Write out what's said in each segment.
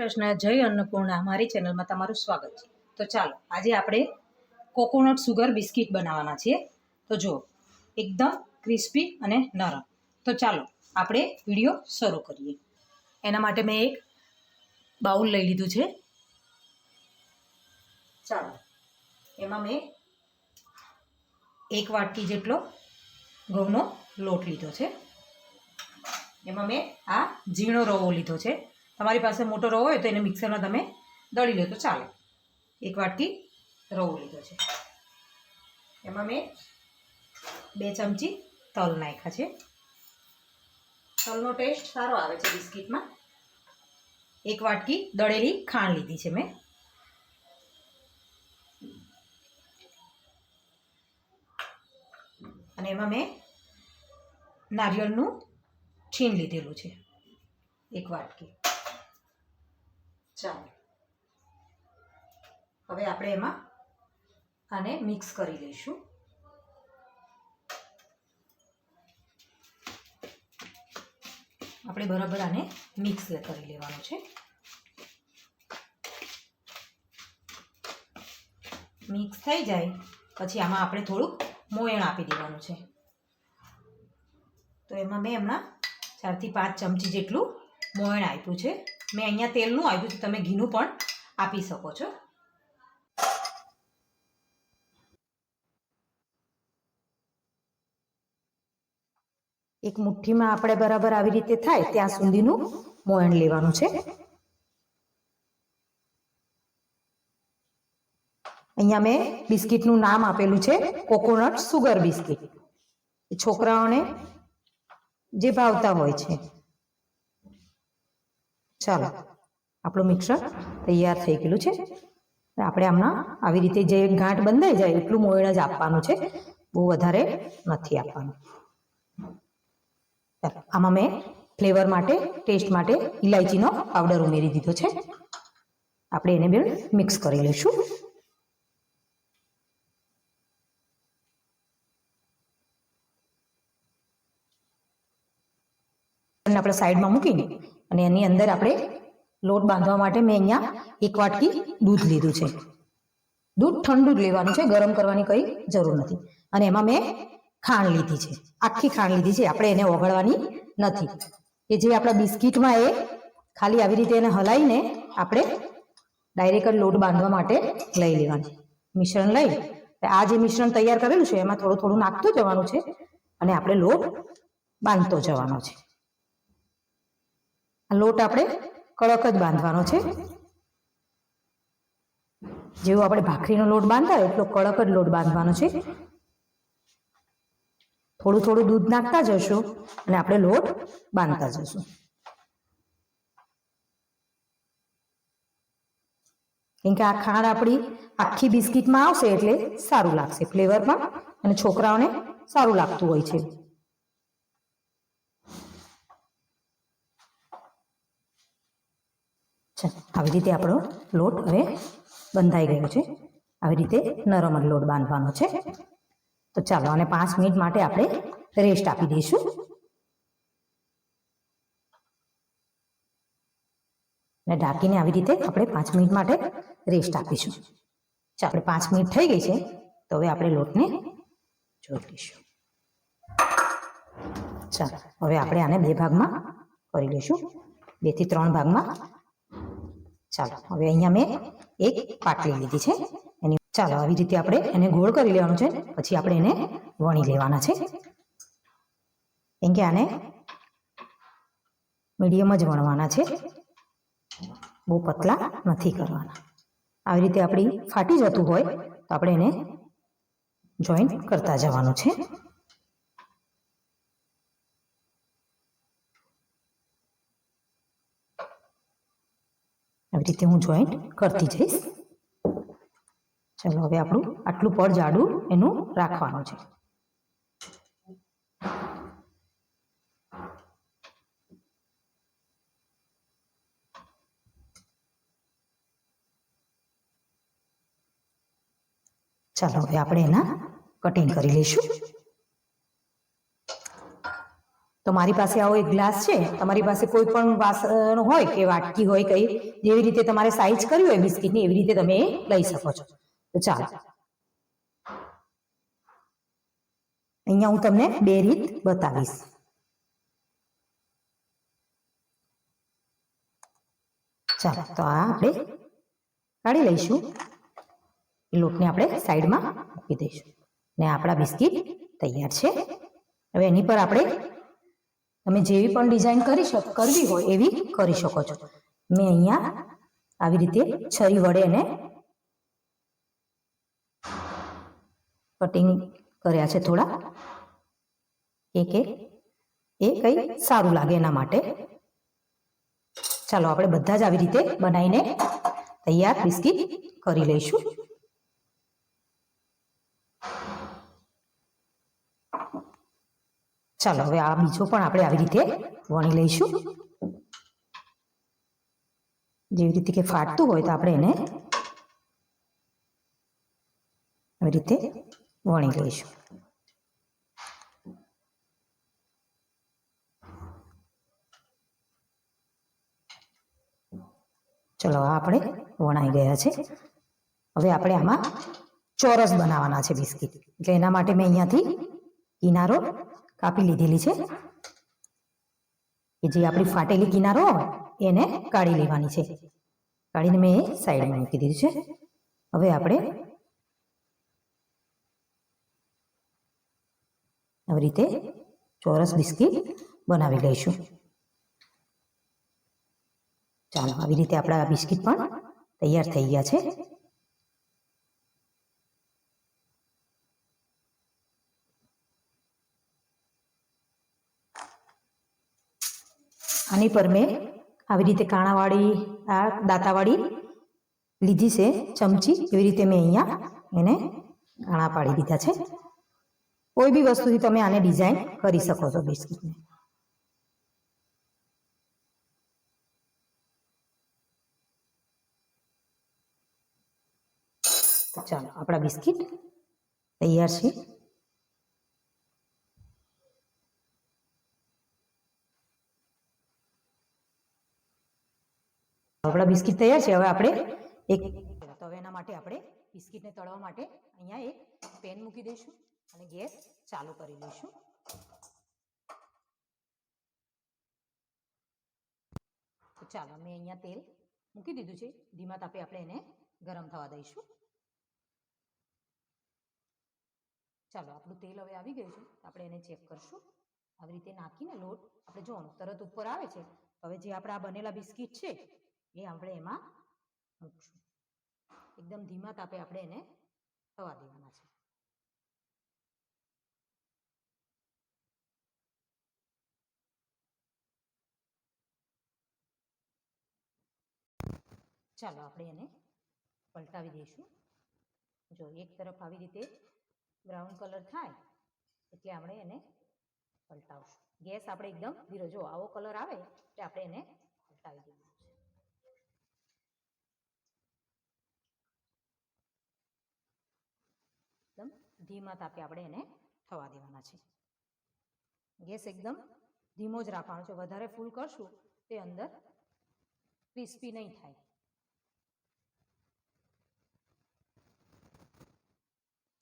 કૃષ્ણ, જય અન્નપૂર્ણા, મારી ચેનલમાં તમારું સ્વાગત છે. તો ચાલો, આજે આપણે કોકોનટ સુગર બિસ્કિટ બનાવવાના છીએ. તો જુઓ, એકદમ ક્રિસ્પી અને નરમ. તો ચાલો, આપણે વીડિયો શરૂ કરીએ. એના માટે મેં એક બાઉલ લઈ લીધું છે. ચાલો, એમાં મેં એક વાટકી જેટલો ઘઉંનો લોટ લીધો છે. એમાં મેં આ ઝીણો રવો લીધો છે. તમારી પાસે મોટો રવો હોય તો એને મિક્સરમાં તમે દળી લો, તો ચાલે. એક વાટકી રવો લીધો છે. એમાં મેં બે ચમચી તલ નાખ્યા છે. તલનો ટેસ્ટ સારો આવે છે બિસ્કિટમાં. એક વાટકી દળેલી ખાંડ લીધી છે મેં. અને એમાં મેં નારિયેળનું છીણ લીધેલું છે. એક વાટકી. ચાલો. હવે આપણે એમાં આને મિક્સ કરી લઈશું. આપણે બરાબર આને મિક્સ કરી લેવાનું છે. મિક્સ થઈ જાય, પછી આમાં આપણે થોડુંક મોયણ આપી દેવાનું છે. તો એમાં મેં હમણાં ચારથી પાંચ ચમચી જેટલું મોયણ આપ્યું છે. મેં અહીંયા તેલનું આપ્યું છે, તમે ઘીનું પણ આપી શકો છો. એક મુઠ્ઠીમાં આપણે બરાબર આવી રીતે થાય, ત્યાં સુધીનું મોયણ લેવાનું છે. અહીંયા મેં બિસ્કિટનું નામ આપેલું છે, કોકોનટ સુગર બિસ્કિટ. છોકરાઓને જે ભાવતા હોય છે. ચાલો આપણું મિક્સર તૈયાર થઈ ગયેલું છે. આપણે હમણાં આવી રીતે જે ગાંઠ બંધાઈ જાય એટલું મોયણ જ આપવાનું છે. બહુ વધારે નથી આપવાનું. ચાલો આમાં મેં ફ્લેવર માટે ટેસ્ટ માટે ઇલાયચીનો પાવડર ઉમેરી દીધો છે. આપણે એને બે મિક્સ કરી લઈશું. અને આપણે સાઈડમાં મૂકીને અને એની અંદર આપણે લોટ બાંધવા માટે મેં અહીંયા એક વાટકી દૂધ લીધું છે. દૂધ ઠંડુ જ લેવાનું છે, ગરમ કરવાની કંઈ જરૂર નથી. અને એમાં મેં ખાંડ લીધી છે. આખી ખાંડ લીધી છે, આપણે એને ઓગળવાની નથી. એ જે આપણા બિસ્કિટમાં એ ખાલી આવી રીતે એને હલાવીને આપણે ડાયરેક્ટ લોટ બાંધવા માટે લઈ લેવાનું. મિશ્રણ લઈ આ જે મિશ્રણ તૈયાર કરેલું છે, એમાં થોડું થોડું નાખતું જવાનું છે અને આપણે લોટ બાંધતો જવાનો છે. લોટ આપણે કડક જ બાંધવાનો છે. જેવો આપણે ભાખરીનો લોટ બાંધતા એટલો કડક જ લોટ બાંધવાનો છે. થોડું થોડું દૂધ નાખતા જશું અને આપણે લોટ બાંધતા જશું. કેમ કે આ ખાંડ આપણી આખી બિસ્કિટમાં આવશે એટલે સારું લાગશે ફ્લેવરમાં અને છોકરાઓને સારું લાગતું હોય છે. આવી રીતે આપણો લોટ હવે બંધાઈ ગયો છે. આવી રીતે નરમ લોટ બાંધવાનો છે. તો ચાલો અને પાંચ મિનિટ માટે આપણે રેસ્ટ આપી દઈશું. ને ઢાંકીને આવી રીતે આપણે પાંચ મિનિટ માટે રેસ્ટ આપીશું. ચાલો, આપણે પાંચ મિનિટ થઈ ગઈ છે. તો હવે આપણે લોટને જોઈ લઈશું. ચાલો, હવે આપણે આને બે ભાગમાં કરી લઈશું. બેથી ત્રણ ભાગમાં ચાલો, હવે અહીંયા મેં એક પાટલી લીધી છે. એની ચાલો, આવી રીતે આપણે એને ગોળ કરી લેવાનું છે. પછી આપણે એને વણી લેવાના છે. કેમ કે આને મીડિયમ જ વણવાના છે. બહુ પતલા નથી કરવાના. આવી રીતે આપણી ફાટી જતું હોય તો આપણે એને જોઈન્ટ કરતા જવાનું છે. આવી રીતે હું જોઈન્ટ કરતી જઈશ. ચલો હવે આપણું આટલું પડ જાડું એનું રાખવાનું છે. ચાલો હવે આપણે એના કટિંગ કરી લઈશું. તો મારી પાસે આવો એક ગ્લાસ છે. તમારી પાસે કોઈ પણ વાસણ હોય કે વાટકી હોય કઈ, જેવી રીતે તમારે સાઈઝ કરવી હોય બિસ્કિટની, એવી રીતે તમે લઈ શકો છો. તો ચાલો. અહીંયા હું તમને બે રીત બતાવીશ. ચાલો, તો આ આપણે કાઢી લઈશું. લોટને આપણે સાઈડમાં મૂકી દઈશું. ને આપણા બિસ્કિટ તૈયાર છે. હવે એની પર આપણે તમે જેવી પણ ડિઝાઇન કરી શક, કરવી હોય એવી કરી શકો છો. મેં અહીંયા આવી રીતે છરી વડે એને કટિંગ કર્યા છે થોડા. એક કે એ કંઈ સારું લાગે એના માટે. ચાલો, આપણે બધા જ આવી રીતે બનાવીને તૈયાર, બિસ્કિટ કરી લઈશું. ચાલો, હવે આ બીજો પણ આપણે આવી રીતે વણી લઈશું. જેવી રીતે કે ફાટતું હોય તો આપણે એને આવી રીતે વણી લઈશું. ચલો, આ આપણે વણાઈ ગયા છે. હવે આપણે આમાં ચોરસ બનાવવાના છે બિસ્કિટ. એટલે એના માટે મેં અહીંયાથી કિનારો કાપી લીધેલી છે? કે જે આપણી ફાટેલી કિનારો એને કાઢી લેવાની છે. કાઢીને મેં એ સાઈડમાં મૂકી દીધું છે. હવે આપણે આવી રીતે ચોરસ બિસ્કિટ બનાવી લઈશું. ચાલો, આવી રીતે આપણા બિસ્કિટ પણ તૈયાર થઈ ગયા છે. આની પર મેં આવી રીતે કાણાવાળી, આ દાંતાવાળી લીધી છે ચમચી. એવી રીતે મેં અહીંયા એને કાણા પાડી દીધા છે. કોઈ બી વસ્તુથી તમે આને ડિઝાઇન કરી શકો છો બિસ્કિટને ચાલો, આપણા બિસ્કિટ તૈયાર છે. આપણા બિસ્કિટ તૈયાર છે. હવે આપણે એક તો હવે એના માટે આપણે બિસ્કિટને તળવા માટે અહીંયા એક પેન મૂકી દઈશું અને ગેસ ચાલુ કરી લઈશું. ચાલો, મેં અહીંયા તેલ મૂકી દીધું છે. ધીમા તાપે આપણે એને ગરમ થવા દઈશું. ચાલો, આપણું તેલ હવે આવી ગયું છે. આપણે એને ચેક કરશું. આવી રીતે નાખીને લોટ, આપણે જોવાનું, તરત ઉપર આવે છે. હવે જે આપણા બનેલા બિસ્કિટ છે એ આપણે એમાં મૂકશું. એકદમ ધીમા તાપે આપણે એને થવા દેવાના છે. ચાલો આપણે એને પલટાવી દઈશું. જો એક તરફ આવી રીતે બ્રાઉન કલર થાય એટલે આપણે એને પલટાવશું. ગેસ આપણે એકદમ ધીરો, જો આવો કલર આવે એટલે આપણે એને પલટાવી દેવાનું છે એકદમ ધીમા તાપે આપણે એને થવા દેવાના છે. ગેસ એકદમ ધીમો જ રાખવાનો છે. વધારે ફૂલ કરશું તે અંદર ક્રિસ્પી નહીં થાય.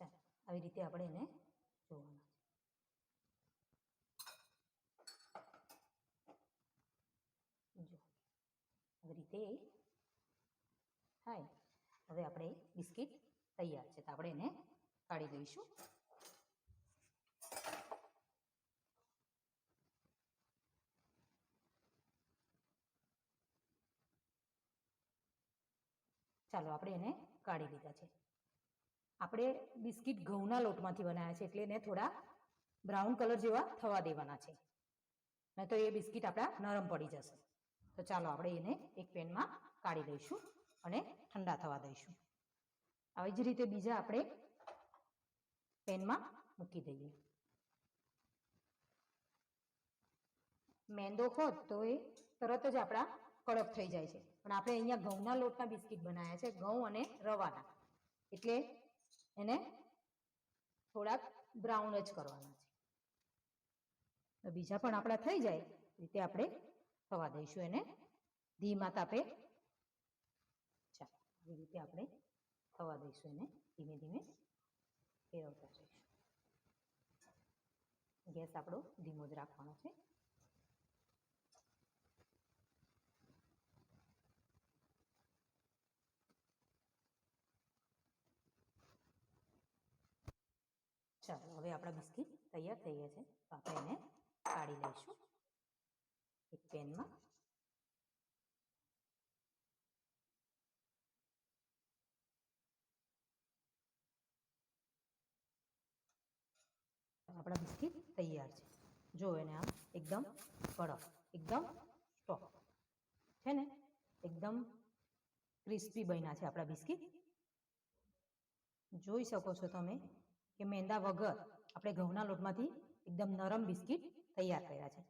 ચાલો, આવી રીતે આપણે એને જોવાના. જો, આવી રીતે થાય. હવે આપણે બિસ્કિટ તૈયાર છે. તો આપણે એને કાઢી લઈશું ચાલો, આપણે એને કાઢી લીધા છે. આપણે બિસ્કિટ ઘઉંના લોટમાંથી બનાવ્યા છે, એટલે એને થોડા બ્રાઉન કલર જેવા થવા દેવાના છે. નહીં તો એ બિસ્કિટ આપણા નરમ પડી જશે. તો ચાલો, આપણે એને એક પેનમાં કાઢી લઈશું અને ઠંડા થવા દઈશું. આવી જ રીતે બીજા આપણે પેનમાં મૂકી દઈએ. મેંદો હોત તો એ તરત જ આપણા કડક થઈ જાય છે. પણ આપણે અહીંયા ઘઉંના લોટના બિસ્કિટ બનાવ્યા છે, ઘઉં અને રવાના. એટલે એને થોડાક બ્રાઉન જ કરવાના છે. બીજા પણ આપણા થઈ જાય, એ રીતે આપણે થવા દઈશું એને. ધીમા તાપે ચાલો આવી રીતે આપણે થવા દઈશું એને ધીમે ધીમે. ફેરવતા જઈશું ગેસ આપણો ધીમો જ રાખવાનો છે. ચાલો, હવે આપણા બિસ્કિટ તૈયાર થઈ ગયા છે. તો આપણે એને કાઢી લઈશું. એક પેનમાં. આપણા બિસ્કિટ તૈયાર છે. જો એને આમ એકદમ કડક, એકદમ સ્ટોક છે ને? એકદમ ક્રિસ્પી બન્યા છે આપણા બિસ્કિટ. જોઈ શકો છો તમે કે મેંદા વગર આપણે ઘઉંના લોટમાંથી એકદમ નરમ બિસ્કિટ તૈયાર કર્યા છે.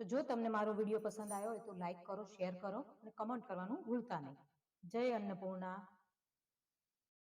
તો જો તમને મારો વીડિયો પસંદ આવ્યો હોય તો લાઈક કરો શેર કરો અને કમેન્ટ કરવાનું ભૂલતા નહીં. જય અન્નપૂર્ણા.